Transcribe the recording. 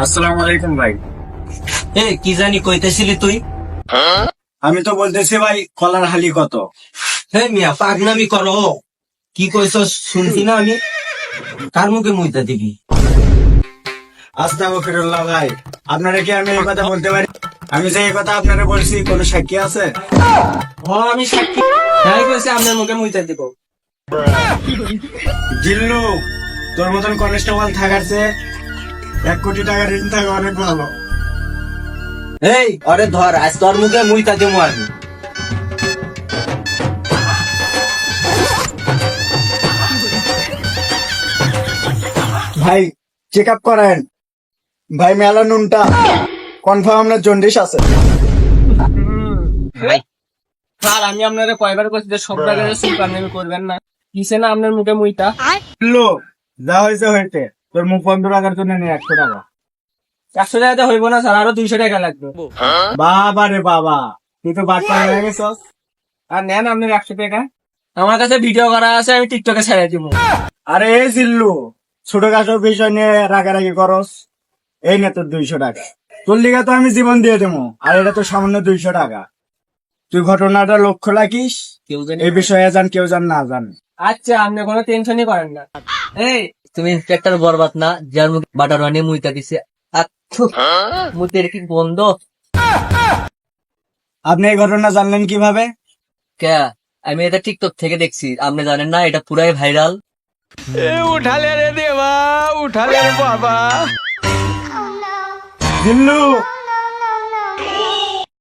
আসসালামু আলাইকুম ভাই। এ কি জানি কইতেছিলি তুই? আমি তো বলতেছি ভাই কলার হালি কত? হে মিয়া পাগনামি করো। কি কইছ শুনছি না আমি? কার মুখে মুইতা দিবি? আস্তাগফিরুল্লাহ ভাই আপনারা কি আমি এই কথা বলতে পারি? আমি যে এই কথা আপনারা বলছি কোন সাক্ষী আছে? আমি সাক্ষী। হ্যাঁ কইছে আপনার মুখে মুইতা দিব। জিল্লু তোর মতন কনস্টেবল থাকার চেয়ে এক কোটি টাকা ঋণ থাকা অনেক ভালো। এই আরে ধর আজ তোর মুখে মুইতা দিমু আমি ভাই চেক আপ করেন। ভাই মেলা নুনটা। কনফার্ম আপনার জন্ডিস আছে। স্যার আমি আপনারা কয়বার করছি যে সব জায়গায় সুপারনেমি করবেন না। কিসে না আপনার মুখে মুইটা জিল্লু যা হয়েছে হয়েছে তোর মুখ বন্ধ রাখার জন্য নিয়ে একশো টাকা। একশো টাকাতে হইব না স্যার আরও দুইশো টাকা লাগবে। বাবা রে বাবা তুই তো বাদ পাড়া হয়ে গেছস। আর নেন আপনার একশো টাকা। আমার কাছে ভিডিও করা আছে আমি টিকটকে ছেড়ে দিব। আরে এই জিল্লু ছোট খাটো বিষয় নিয়ে রাগারাগি করস। এই নে তোর দুইশো টাকা। তোর লিগা তো আমি জীবন দিয়ে দেবো আর এটা তো সামান্য দুইশো টাকা। তুই ঘটনাটা লক্ষ্য রাখিস কেউ জানি এই বিষয়ে জান কেউ জান না জান। আচ্ছা আপনি কোনো টেনশনই করেন না। এই তুমি ইন্সপেক্টর বরবাদ না যার মুখে বাটার বানিয়ে মুইতা দিছে। আচ্ছু মুতের কি বন্ধ আপনি এই ঘটনা জানলেন কীভাবে? কে? আমি এটা টিকটক থেকে দেখছি আপনি জানেন না এটা পুরাই ভাইরাল উঠালে জিল্লু!